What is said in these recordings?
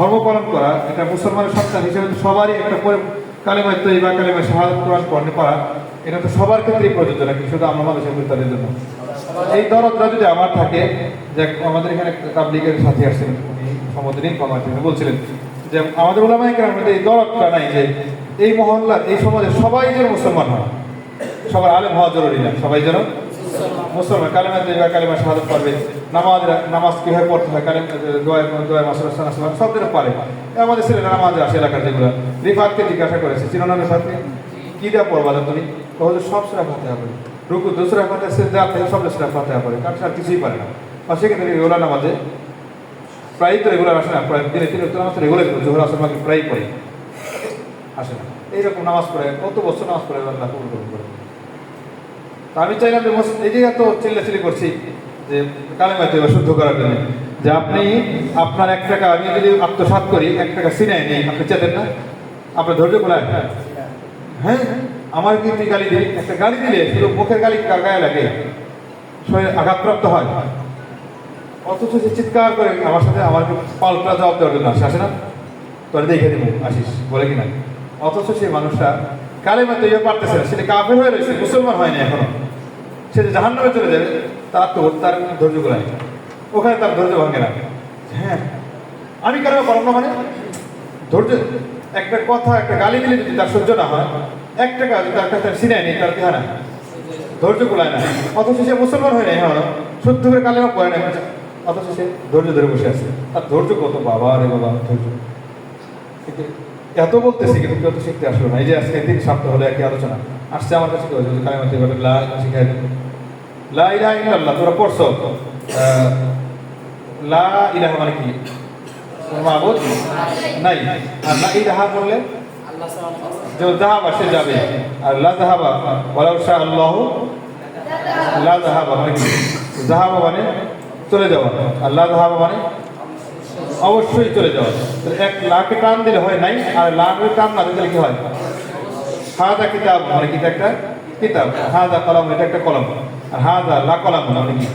ধর্ম পালন করা, এটা মুসলমানের সন্তান হিসেবে সবারই একটা কালেমায় তৈরি বা কালেমায় শাহাদ কোরআন পড়নে করা এটা তো সবার ক্ষেত্রেই প্রযোজ্য, নাকি শুধু আমরা মানুষের তাদের জন্য? এই দরদটা যদি আমার থাকে, যে আমাদের এখানে তাবলিগের সাথে আসছিলেন, উনি সমুদ্রিন বলছিলেন যে আমাদের ওলামাই মধ্যে এই দরদটা নাই যে এই মহল্লার, এই সমাজে সবাই যেন মুসলমান হয়। সবার আলেম হওয়া জরুরি না, সবাই যেন মুসলমান, কালেমা দেবা কালেমা সাহায্য পারবে। নামাজ নামাজ কীভাবে পড়তে হয়? কালেম দোয়া দোয়া মাসুল সব যেন পারে। আমাদের ছেলেরা নামাজ আসে এলাকার যেগুলো। রিফাতকে জিজ্ঞাসা করেছে চিরনা সাথে কি দেওয়া পড়বা তুমি? তাহলে সব সেরা ফাতে হবে রুকু, দোসরা ফাতে সে যা থাকে সব সেরা ফাতে হবে কারণ সে কিছুই পারে না। আর সেক্ষেত্রে রেগুলার নামাজে প্রায় তো রেগুলার আসে না, প্রায় দিনে তিন নামাজ রেগুলার জোহর, আসর মাকে প্রায় পড়ে। আসে না। এইরকম নামাজ পড়ে, কত বছর নামাজ পড়ে আল্লাহ কবুল করে তা আমি চাইলাম যে যে এত চিল্লাচিল্লি করছি যে কালেমাতে শুদ্ধ করার জন্য। যে আপনি আপনার এক টাকা, আমি যদি আত্মসাৎ করি, এক টাকা সিনাই নেই, আপনি চেতেন না? আপনার ধৈর্য কোলায় হ্যাঁ আমার কি তুই গালি দিলি, একটা গালি দিলে শুধু মুখের গালি গায়ে লাগে? শরীরে আঘাতপ্রাপ্ত হয়। অথচ সে চিৎকার করে আমার সাথে আমার পাল্টা জবাব দেওয়ার জন্য আসে আসে না? তোর দেখে দিব আসিস, বলে কি না অথচ সেই মানুষটা কালেমা ইয়ে পারতেছে না, সেটা কাফের হয়ে রয়েছে, মুসলমান হয়নি এখনও। সে যে জাহান নামে চলে যাবে, তার তো তার ধৈর্য গোলায় ওখানে তার ধৈর্য ভাঙে না। হ্যাঁ আমি কেন পারব না মানে ধৈর্য, একটা কথা, একটা গালি দিলে যদি তার সহ্য না হয় এক টাকা তার কাছে সিনায় নেই, তার না ধৈর্য কুলায় না? অথচ সে মুসলমান হয় না এখনও শুদ্ধ করে কালেমা পড়ে না অথচ সে ধৈর্য ধরে বসে আছে। তার ধৈর্য কত? বাবা রে বাবা, ধৈর্য। এত বলতেছি, কিন্তু কেউ তো শিখতে আসলো না। এই যে আজকে তিন সপ্তাহ হলো একই আলোচনা। আসছে আমার কাছে কেউ, যদি কালেমাতে বলে লা শিখাই লা ইলাহা ইল্লাল্লাহ তোরা পড়ছো? লা ইলাহা মানে কি? মাহবুদ নাই। আর লা ইলাহা বললে যে জাহাবা সে যাবে। আর লা জাহাবা ওয়ালাউ শাহ আল্লাহ লা জাহাবা মানে কি? জাহাবা মানে চলে যাওয়া। আর লা জাহাবা মানে অবশ্যই চলে যাওয়া এক লাখে টান দিলে হয় নাই, আর লাখের টান না দিলে কি হয়? হাদা কিতাব মানে কি একটা কিতাব? হাদা কলম, এটা একটা কলম। আর হাদা লা কলম মানে কি?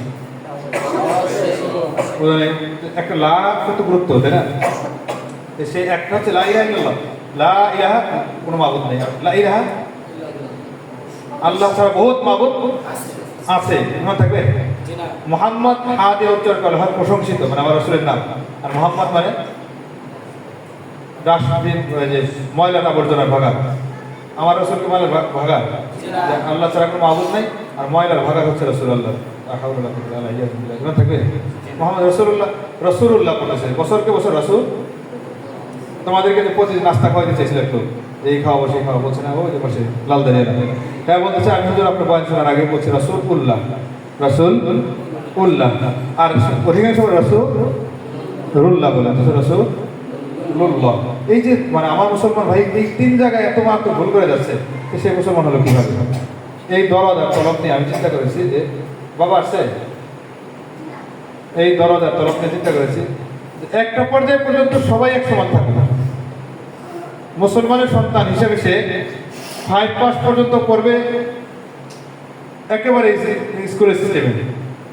একটা লা কত গুরুত্ব, তাই না? সে একটা হচ্ছে লা ইলাহা ইল্লাল্লাহ। লা ইলাহা কোনো মাবুদ নেই। লা ইলাহা? আল্লাহ ছাড়া বহুত মাবুদ। আছে মনে থাকবে? মোহাম্মদ হাদে উচ্চারণ করা হয় প্রশংসিত মানে আমার রসুলের নাম। আর মোহাম্মদ মানে ময়লা আবর্জনার ভাগা। আমার রসুলকে ময়লার ভাগা? আল্লাহ ছাড়া কোনো মাহবুদ নাই, আর ময়লার ভাগা হচ্ছে রসুল আল্লাহ থাকবে? মোহাম্মদ রসুল্লাহ রসুল্লাহ বলেছে বছরকে বছর রসুল? তোমাদেরকে প্রতিদিন নাস্তা খাওয়াইতে চাইছিল একটু। এই খাওয়াবো সেই খাওয়াবো বলছে না ও যে পাশে লাল দাঁড়িয়ে হ্যাঁ বলতেছে, আমি হুজুর আপনার বয়ান শোনার আগে বলছি, রসুল উল্লাহ রসুল উল্লাহ আর অধিকাংশ রসুল রুল্লাহ বলে রসুল লুল্লাহ এই যে মানে আমার মুসলমান ভাই এই তিন জায়গায় এত মাত্র ভুল করে যাচ্ছে সে মুসলমান হলো কীভাবে? এই দরদ আর তলব নিয়ে আমি চিন্তা করেছি যে, বাবা আসছে? এই দরদ আর তলব নিয়ে চিন্তা করেছি একটা পর্যায়ে পর্যন্ত সবাই এক সমান থাকবে। মুসলমানের সন্তান হিসেবে সে ফাইভ পাস পর্যন্ত করবে একেবারে স্কুলের সিস্টেমে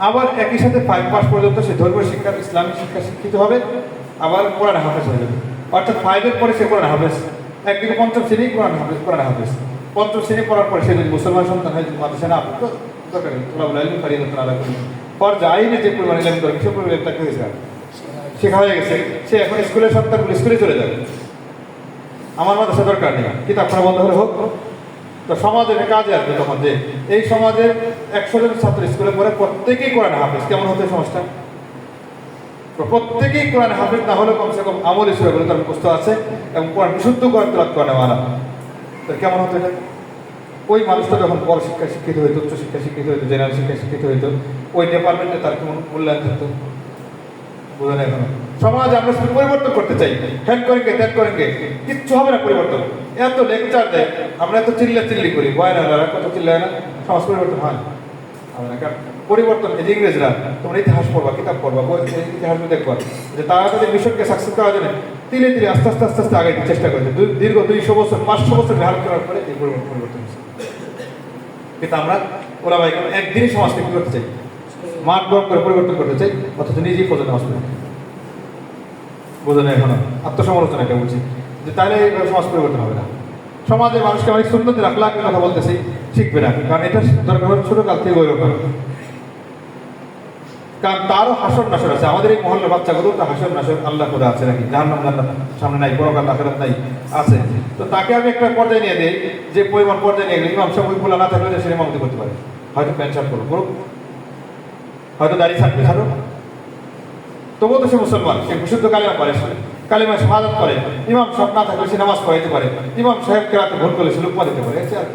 আবার একই সাথে ফাইভ পাস পর্যন্ত সে ধর্মীয় শিক্ষা, ইসলামিক শিক্ষা শিক্ষিত হবে, আবার কোরআন হাফেজ হয়ে যাবে। অর্থাৎ ফাইভের পরে সে কোরআন হাফেজ। একদিকে পঞ্চম শ্রেণি, কোরআন হাফেজ কোরআন হাফেজ। পঞ্চম শ্রেণি পড়ার পরে সে যদি মুসলমান সন্তান হয় মাদ্রাসা না দরকার নেই। আলাদা পর যাই না যে পরিমাণ ইলাম সে পরিমাণ তাকে শেখা হয়ে গেছে। সে এখন স্কুলের সন্তানগুলো স্কুলে চলে যাবে। আমার মাদ্রাসা দরকার নেই। কিতাবখানা বন্ধ হলে হোক তো সমাজের কাজে আসবে তখন যে এই সমাজের একশো জন ছাত্র স্কুলে পড়ে প্রত্যেকেই কোরআন হাফেজ। কেমন হতো সমাজটা? প্রত্যেকেই কোরআন হাফেজ না হলে কমসে কম আমল বলে তার মুখস্থ আছে এবং কোরআন বিশুদ্ধ কোরআন তেলাত করে মানা তো কেমন হতো এটা? ওই মানুষটা যখন বড় শিক্ষা শিক্ষিত হইতো, উচ্চ শিক্ষা শিক্ষিত হইতো জেনারেল শিক্ষা শিক্ষিত হইতো, ওই ডিপার্টমেন্টে তার কেমন মূল্যায়ন থাকতো? সমাজ আমরা শুধু পরিবর্তন করতে চাই। হ্যান করেন ত্যাগ করেন কিচ্ছু হবে না পরিবর্তন। এত লেকচার দেয়, আমরা এত চিল্লা চিল্লি করি। বয়নারা কত চিল্লায় না? সমাজ পরিবর্তন হয়। না পরিবর্তন এই ইংরেজরা, তোমরা ইতিহাস পড়বা, কিতাব পড়বা ইতিহাস দেখবা। যে তারা তাদের মিশনকে সাকসেস করার জন্য ধীরে ধীরে আস্তে আস্তে আস্তে আস্তে আগাইতে চেষ্টা করেছে। দীর্ঘ দুইশো বছর, পাঁচশো বছর ধারণ করার পরে এই পরিবর্তন পরিবর্তন হয়েছে। কিন্তু আমরা ওরা ভাই একদিনই সমাজকে কি করতে চাই? মাঠ গরম করে পরিবর্তন করতে চাই, অথচ নিজেই প্রজন্ম আসবে বোঝেন এখনও? আত্মসমালোচনা এটা বলছি। যে তাহলে সমাজ পরিবর্তন হবে না। সমাজে মানুষকে অনেক সুন্দর আখলাকের কথা বলতেছি, শিখবে না। কারণ এটা দরকার ছোট কাল থেকে ওইরকম কারণ তারও হাসর নাসর আছে। আমাদের এই মহল্লার বাচ্চাগুলো তো হাসর নাসর আল্লাহ করে আছে নাকি? জাহান্নাম, জান্নাত সামনে নাই পরকাল আখেরাত নাই, আছে। তো তাকে আমি একটা পর্যায়ে নিয়ে দেই, যে পরিমাণ পর্যায়ে নিয়ে গেলে ইমাম সাহেব বলা না থাকলে সে ইমামতি করতে পারে। হয়তো প্যান্ট শার্ট করুক হয়তো দাঁড়িয়ে থাকবে, ধরো। তবুও তো সে মুসলমান, সে বিশুদ্ধ কালিমা পড়ে কালিমা সমাধান করে ইমাম সব না থাকলে সে নামাজ পড়াইতে পারে। ইমাম সাহেব কেরাতে ভুল করলে সে লুকমা দিতে পারে। আর